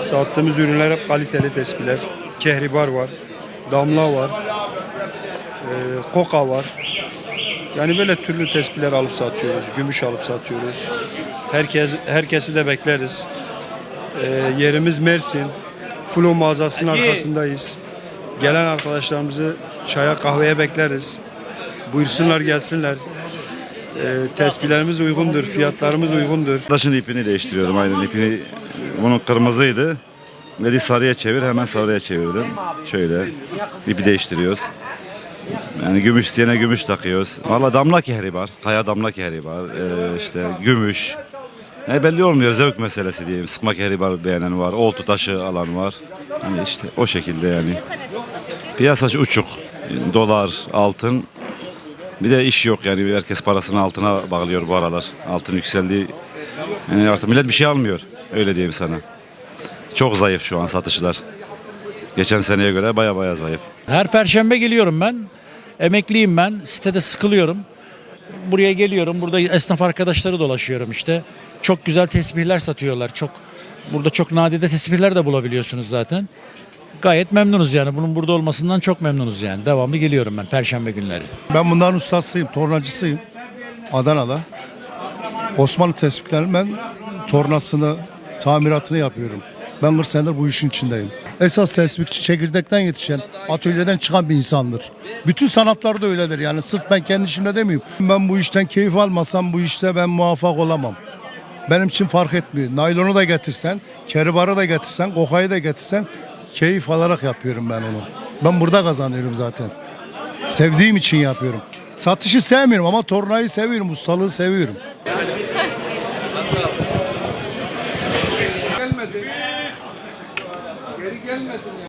Sattığımız ürünler hep kaliteli tespihler. Kehribar var, damla var, e, koka var. Yani böyle türlü tespihler alıp satıyoruz, gümüş alıp satıyoruz. Herkes herkesi de bekleriz. E, yerimiz Mersin. Flo mağazasının arkasındayız. Gelen arkadaşlarımızı çaya kahveye bekleriz. Buyursunlar gelsinler. E, tespihlerimiz uygundur, fiyatlarımız uygundur. Taşın ipini değiştiriyorum aynen ipini. Bunun kırmızıydı. Dedi sarıya çevir hemen sarıya çevirdim. Şöyle ipi değiştiriyoruz. Yani gümüş isteyene gümüş takıyoruz. Valla damla kehri var. Kaya damla kehri var. Ee, işte gümüş. Ne belli olmuyor zevk meselesi diyeyim. Sıkma kehri var beğenen var. Oltu taşı alan var. Hani işte o şekilde yani. Piyasası uçuk. Dolar, altın. Bir de iş yok yani herkes parasını altına bağlıyor bu aralar. Altın yükseldi. Yani artık millet bir şey almıyor. Öyle diyeyim sana. Çok zayıf şu an satışlar. Geçen seneye göre baya baya zayıf. Her perşembe geliyorum ben. Emekliyim ben. Sitede sıkılıyorum. Buraya geliyorum. Burada esnaf arkadaşları dolaşıyorum işte. Çok güzel tesbihler satıyorlar. Çok burada çok nadide tesbihler de bulabiliyorsunuz zaten. Gayet memnunuz yani. Bunun burada olmasından çok memnunuz yani. Devamlı geliyorum ben perşembe günleri. Ben bunların ustasıyım, tornacısıyım. Adana'da. Osmanlı tespitlerin ben tornasını, tamiratını yapıyorum. Ben 40 senedir bu işin içindeyim. Esas tespitçi çekirdekten yetişen, atölyeden çıkan bir insandır. Bütün sanatlarda öyledir yani sırf ben kendi işimde demiyorum. Ben bu işten keyif almasam bu işte ben muvaffak olamam. Benim için fark etmiyor. Naylonu da getirsen, keribarı da getirsen, kokayı da getirsen keyif alarak yapıyorum ben onu. Ben burada kazanıyorum zaten. Sevdiğim için yapıyorum. Satışı sevmiyorum ama tornayı seviyorum, ustalığı seviyorum. gelmedi. Geri gelmedin.